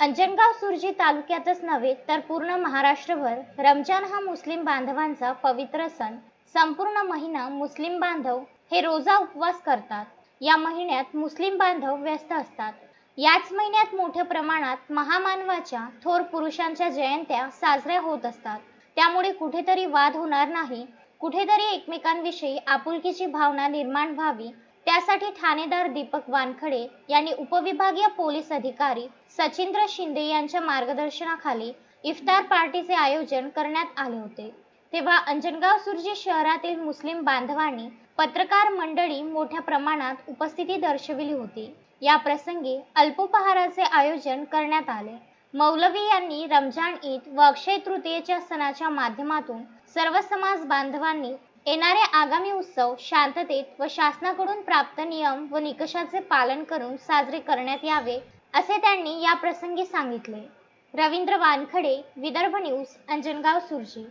अंजनगाव सुरजी तालुक्यातच नव्हे तर पूर्ण महाराष्ट्रभर रमजान हा मुस्लिम बांधवांचा पवित्र सण. संपूर्ण महिना मुस्लिम बांधव हे रोजा उपवास करतात. या महिन्यात मुस्लिम बांधव व्यस्त असतात. याच महिन्यात मोठ्या प्रमाणात महामानवाच्या थोर पुरुषांच्या जयंत्या साजऱ्या होत असतात. त्यामुळे कुठेतरी वाद होणार नाही. कुठेतरी एकमेकांविषयी आपुलकीची भावना निर्माण व्हावी त्यासाठी ठाणेदार दीपक वानखडे यांनी उपविभागीय पोलीस अधिकारी सचिंद्र शिंदे यांच्या मार्गदर्शनाखाली इफ्तार पार्टीचे आयोजन करण्यात आले होते. तेव्हा अंजनगाव सुरजी शहरातील मुस्लिम बांधवांनी पत्रकार मंडळी मोठ्या प्रमाणात उपस्थिती दर्शविली होती. या प्रसंगी अल्पोपहाराचे आयोजन करण्यात आले. मौलवी यांनी रमजान ईद व अक्षय तृतीयेच्या सणाच्या माध्यमातून सर्व समाज बांधवांनी येणारे आगामी उत्सव शांततेत व शासनाकडून प्राप्त नियम व निकषाचे पालन करून साजरे करण्यात यावे असे त्यांनी या प्रसंगी सांगितले. रवींद्र वानखडे विदर्भ न्यूज अंजनगाव सुरजी.